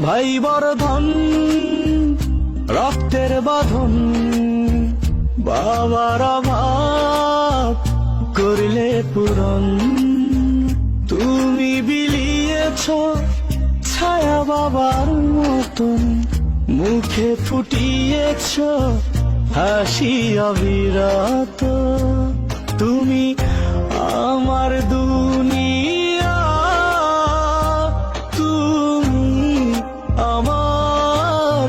ভাই বর্ধন রক্তের বাঁধন, বাবার অভাব করলে পূরণ। তুমি বিলিয়েছ ছায়া বাবার মতন, মুখে ফুটিয়েছ হাসি অবিরত।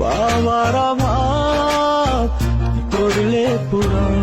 বাবার অভাব করলে পূরণ